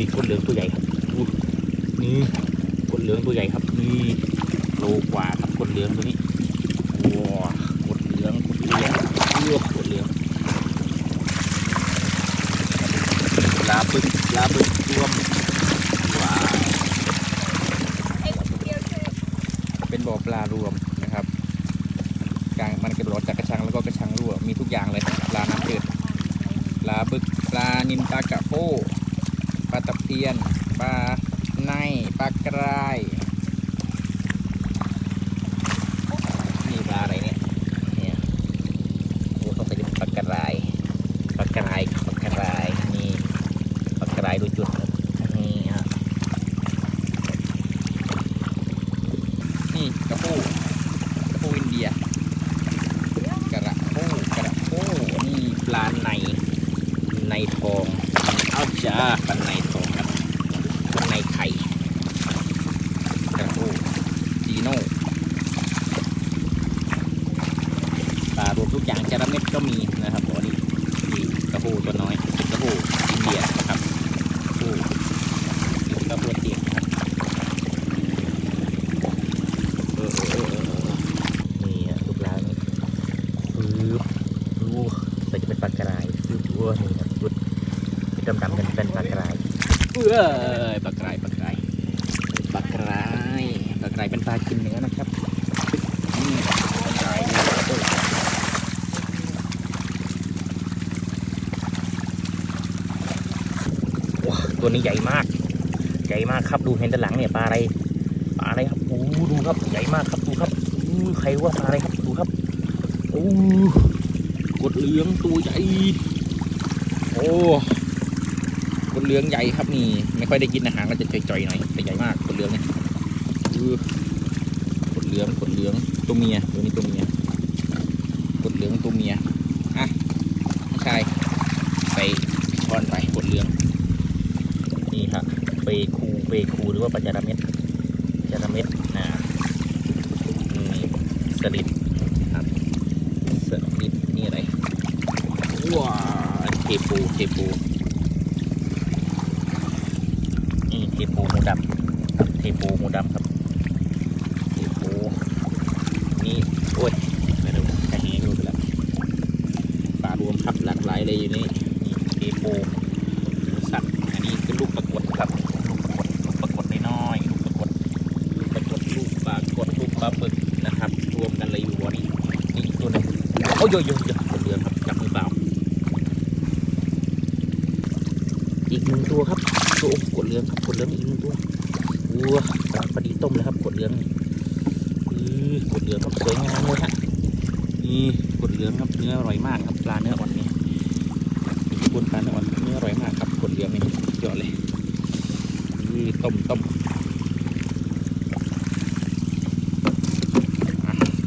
นี่กดเหลืองตัวใหญ่ครับนี่กดเหลืองตัวใหญ่ครับนี่โลกว่าครับกดเหลืองตัวนี้ว้ากดเหลืองกดเหลืองเลือกกดเหลืองลาบึกลาบึกรวมว้าเป็นบ่อปลารวมนะครับกลางมันกระโดดจากกระชังแล้วก็กระชังรั่วมีทุกอย่างเลยปลาน้ำจืดปลาบึกปลานินปลากระโพ ปลาตะเพียน ปลาในปลากรายนี่ปลาอะไรเนี่ยเนี่ยโอ้ต้องไปดูปลากระายปลากระายปลากระายนี่ปลากระายดูจุดนี่ฮะนี่กระปูกระปูอินเดียกระปูกระปูนี่ปลาในในทองเอาจ้าปลาในทองครับปลาในไข่กระปูจีโน่ปลารวมทุก อย่างจระเม็ดก็มีนะครับวันนี้นี่กระปูตัวน้อยกระปูอินเดียนะครับกระปูนี่กระปูเตียงครับเออเออเออนี่อะลูกร้านนี่ปึ๊บดูแต่จะเป็นปลากระไรปึ๊บดูว่านี่ครับปึ๊บดำดำๆกันเป็นปลากระไรเอ้ยปลากระไรปลากระไรปลากระไรปลากระไรเป็นปลากินเนื้อนะครับนี่ปลากระไรนี่โอ้ยว้า ตัวนี้ใหญ่มาก ใหญ่มากครับดูเห็นด้านหลังเนี่ยปลาอะไรปลาอะไรครับโอ้ดูครับใหญ่มากครับดูครับอู้ใครว่าปลาอะไรครับดูครับโอ้กดเหลืองตัวใหญ่โอ้กดเหลืองใหญ่ครับนี่ไม่ค่อยได้กินอาหารก็จะจ่อยๆหน่อยแต่ใหญ่มากกดเหลืองเนี่ยอือกดเหลืองกดเหลืองตัวเมียตัวนี้ตัวเมียกดเหลืองตัวเมียอะไม่ใช่ไปทอนไปกดเหลือง ครับเปคูเปคูหรือว่าปลาจาระเม็ดจระเม็ดนะนี่สลิดครับสลิดนี่อะไรว้าเทปูเทปูนี่เทปูหมูดำครับเทปูหมูดำครับเทปูนี่โอ้ยไม่รู้แค่นี้รู้ไปแล้วปลารวมครับหลากหลายเลยอยู่นี่นี่เทปูสัตว์อันนี้คือลูกปรากฏครับลูกปรากฏน้อยๆลูกปรากฏ ปรากฏลูกปลากดลูก ปลาบึกนะครับ รวมกันเลยอยู่วันนี้นี่ตัวหนึงโอ้ยโยยโยยกดเรือครับจับมือเปล่า อีกหนึ่งตัวครับตัวโอ้กดเรือครับกดเรืออีกหนึ่งตัววัวปลาปดีต้มเลยครับกดเรือนี่อื้อกดเรือครับสวยงามเลยฮะนี่กดเรือครับเนื้ออร่อยมากครับปลาเนื้ออ่อนนี่บนปลาเนื้ออ่อนเนื้ออร่อยมากครับกดเรือนี่สุดยอดเลยอื้อต้มต้ม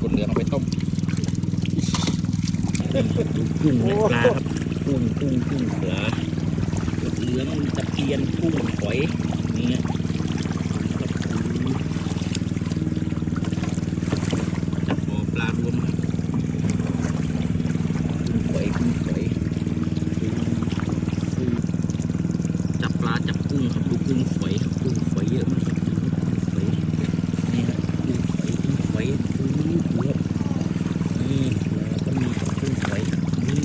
กดเหลืองเอาไป ต้มดูกุ้งและปลาครับกุ้งกุ้งกุ้งเสือกดเหลืองตะเพียนกุ้งหอยนี่ครับจับบ่อปลารวมครับกุ้งหอยกุ้งหอยกุ้งจับปลาจับกุ้งครับดูกุ้งหอยครับกุ้งหอยเยอะมากครับกุ้งหอยนี่ครับกุ้งหอยกุ้งหอยกุ้งหอยนี่แล้วก็มีกับกุ้งหอยนี่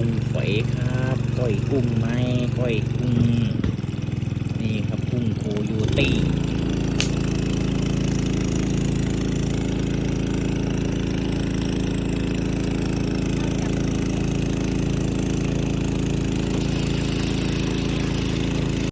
กุ้งฝอยครับก้อยกุ้งไหมก้อยกุ้งนี่ครับกุ้งโคโยตี้